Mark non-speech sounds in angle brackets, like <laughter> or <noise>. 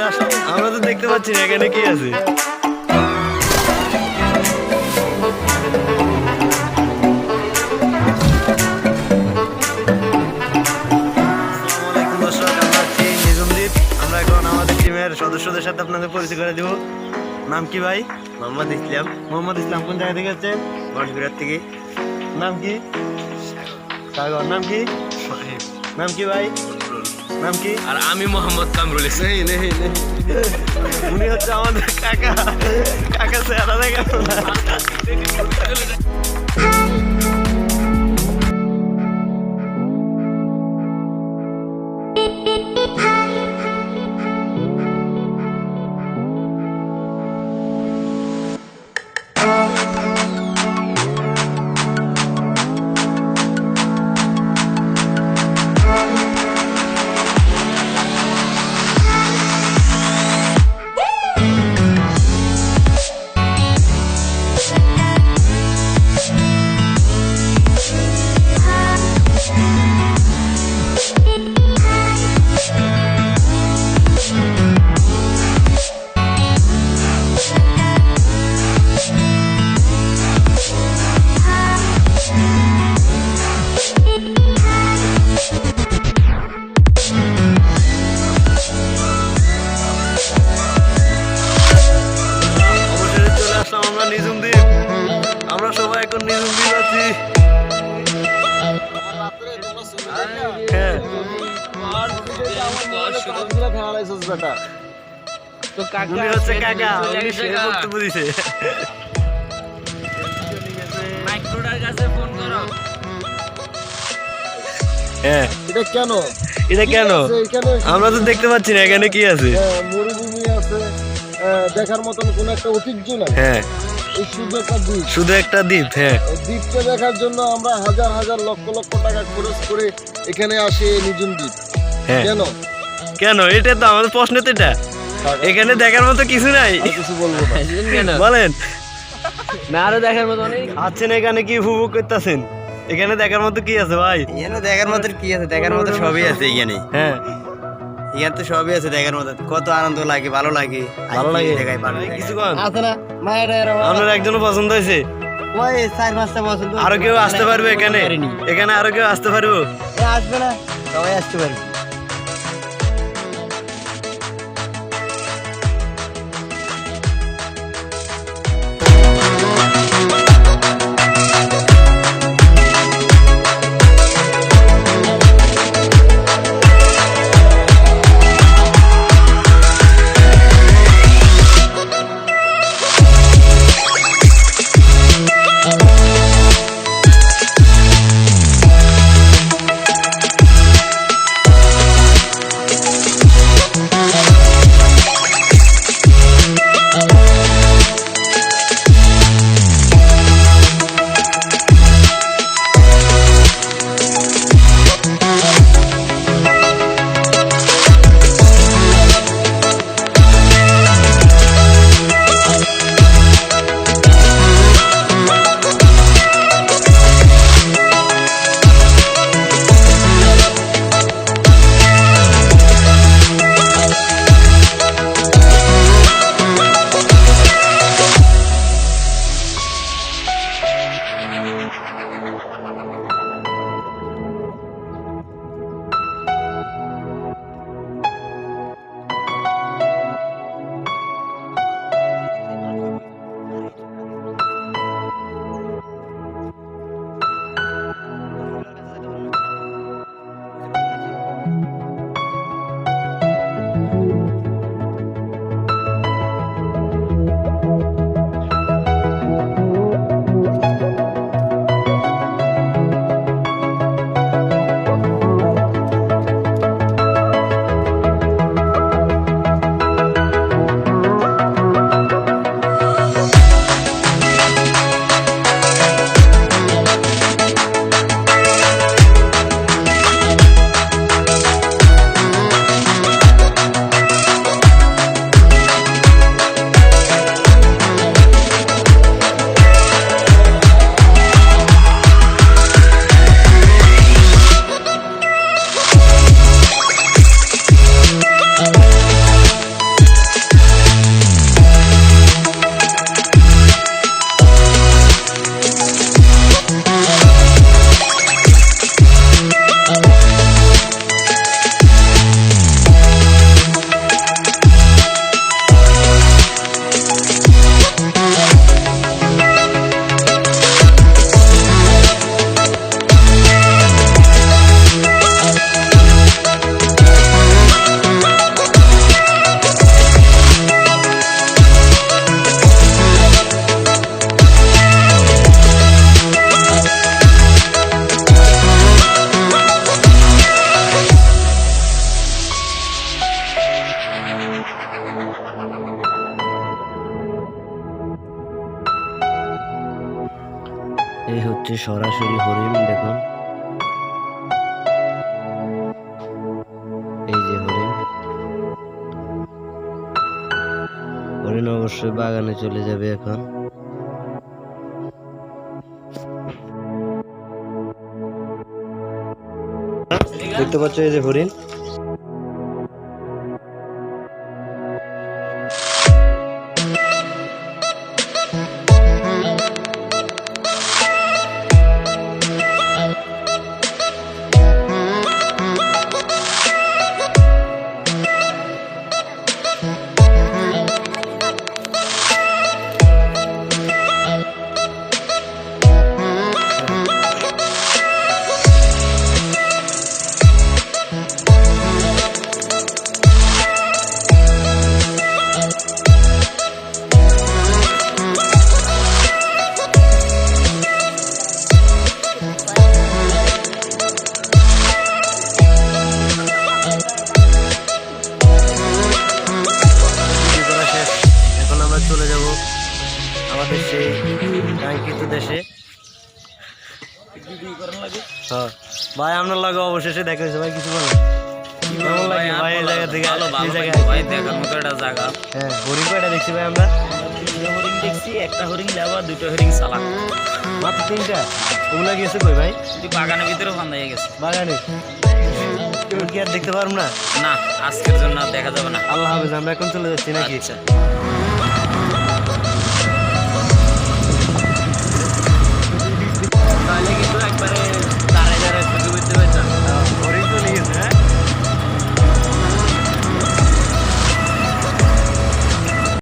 চলে আসলাম আমরা তো দেখতে পাচ্ছি না এখানে কি আছে? সদস্যদের সাথে আপনাদের পরিচয় করে দিব। নাম কি ভাই? মোহাম্মদ ইসলাম। মোহাম্মদ ইসলাম কোন জায়গা থেকে হচ্ছে মঠগুড়ার থেকে। নাম কি? সাগর। নাম কি? নাম কি ভাই? নাম কি? আর আমি মোহাম্মদ কামরুল ইসলাম। উনি হচ্ছে আমাদের কাকা। কাকা চেহারা দেখেন তো উনি হচ্ছে কাকা উনি সে বক্তব্য দিছে মাইক্রোডার কাছে ফোন করো হ্যাঁ এটা কেন? এটা কেন? আমরা তো দেখতে পাচ্ছি না এখানে কি আছে। মরুভূমি আছে। আহ, দেখার মতন কোন একটা ঐতিহ্য নাই। হ্যাঁ। শুধু একটা দ্বীপ। শুধু একটা দ্বীপ হ্যাঁ। দ্বীপটা দেখার জন্য আমরা হাজার হাজার লক্ষ লক্ষ টাকা খরচ করে এখানে আসি এই নিঝুম দ্বীপ। হ্যাঁ। কেন? কেন? এটা তো আমাদের প্রশ্ন তো এটা। এখানে দেখার মতো কিছু নাই। কিছু বলব <laughs> বলেন। না আরও দেখার মতো অনেক। আছেন এখানে কি উপভোগ করতেছেন? এখানে দেখার মতো কি আছে ভাই? এখানে দেখার মতো কি আছে? দেখার মতো সবই আছে এখানে। হ্যাঁ। এখানে তো সবই আছে দেখার মতো। কত আনন্দ লাগে ভালো লাগে। ভালো লাগে। দেখাই ভালো লাগে। কিছু কন? আছে না মায়ের আপনার একজনও পছন্দ হয়েছে? ওই চার পাঁচটা পছন্দ আরও কেউ আসতে পারবে এখানে? এখানে আরও কেউ আসতে পারব? আসবে না। সবাই আসতে পারবে। হচ্ছে সরাসরি হরিণ, দেখুন। এই যে হরিণ। হরিণ অবশ্যই বাগানে চলে যাবে এখন। দেখতে পাচ্ছ এই যে হরিণ? আমাদের সেই কাঙ্ক্ষিত দেশে। হ্যাঁ। ভাই আপনার লাগে অবশেষে দেখা হয়েছে। ভাই কিছু বলেন। একটা দুটো মাত্র তিনটা? ওগুলা গেছে কই ভাই? বাগানের ভিতরে ফান্দা গেছে। বাগানে? কি আর দেখতে পারব না? না আজকের জন্য দেখা যাবে না। আল্লাহ হাফেজ আমরা এখন চলে যাচ্ছি নাকি? আচ্ছা।